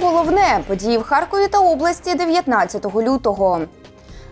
головне події в Харкові та області 19 лютого.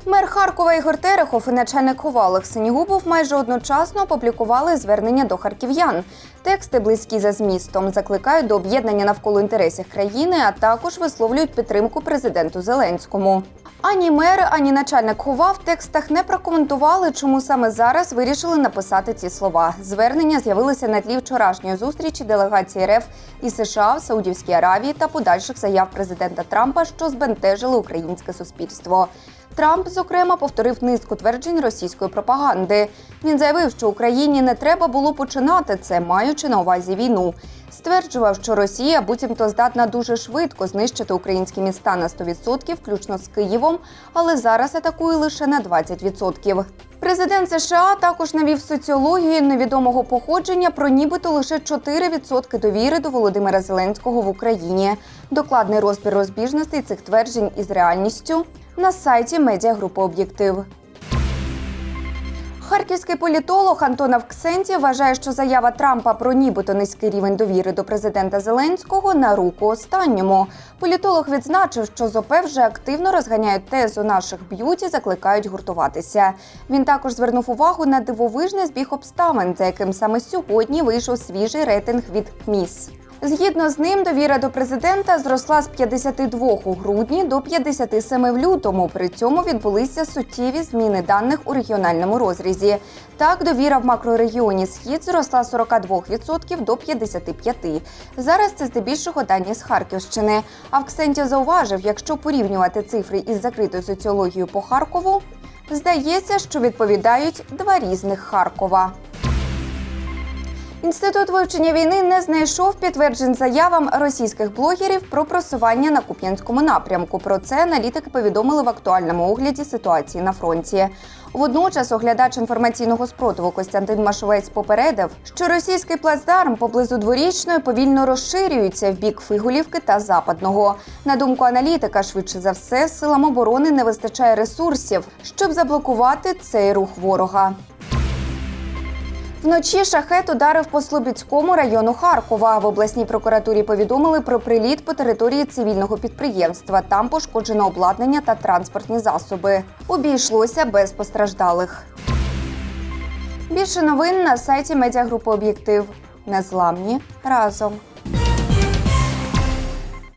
Мер Харкова Ігор Терехов і начальник Ковалих Синігубов майже одночасно опублікували звернення до харків'ян. Тексти близькі за змістом закликають до об'єднання навколо інтересів країни, а також висловлюють підтримку президенту Зеленському. Ані мер, ані начальник ОВА в текстах не прокоментували, чому саме зараз вирішили написати ці слова. Звернення з'явилися на тлі вчорашньої зустрічі делегації РФ і США в Саудівській Аравії та подальших заяв президента Трампа, що збентежили українське суспільство. Трамп, зокрема, повторив низку тверджень російської пропаганди. Він заявив, що Україні не треба було починати це, маючи на увазі війну. Стверджував, що Росія буцімто здатна дуже швидко знищити українські міста на 100%, включно з Києвом, але зараз атакує лише на 20%. Президент США також навів соціологію невідомого походження про нібито лише 4% довіри до Володимира Зеленського в Україні. Докладний розбір розбіжностей цих тверджень із реальністю на сайті медіагрупи Об'єктив. Харківський політолог Антон Авксентій вважає, що заява Трампа про нібито низький рівень довіри до президента Зеленського на руку останньому. Політолог відзначив, що з ОП вже активно розганяють тезу наших б'ють і закликають гуртуватися. Він також звернув увагу на дивовижний збіг обставин, за яким саме сьогодні вийшов свіжий рейтинг від КМІС. Згідно з ним, довіра до президента зросла з 52 у грудні до 57 в лютому. При цьому відбулися суттєві зміни даних у регіональному розрізі. Так, довіра в макрорегіоні Схід зросла з 42% до 55%. Зараз це здебільшого дані з Харківщини. Авксентів зауважив, якщо порівнювати цифри із закритою соціологією по Харкову, здається, що відповідають два різних Харкова. Інститут вивчення війни не знайшов підтверджень заявам російських блогерів про просування на Куп'янському напрямку. Про це аналітики повідомили в актуальному огляді ситуації на фронті. Водночас оглядач інформаційного спротиву Костянтин Машовець попередив, що російський плацдарм поблизу дворічної повільно розширюється в бік Фигулівки та Западного. На думку аналітика, швидше за все, силам оборони не вистачає ресурсів, щоб заблокувати цей рух ворога. Вночі шахет ударив по Слобідському району Харкова. В обласній прокуратурі повідомили про приліт по території цивільного підприємства. Там пошкоджено обладнання та транспортні засоби. Обійшлося без постраждалих. Більше новин на сайті медіагрупи Об'єктив. Незламні разом.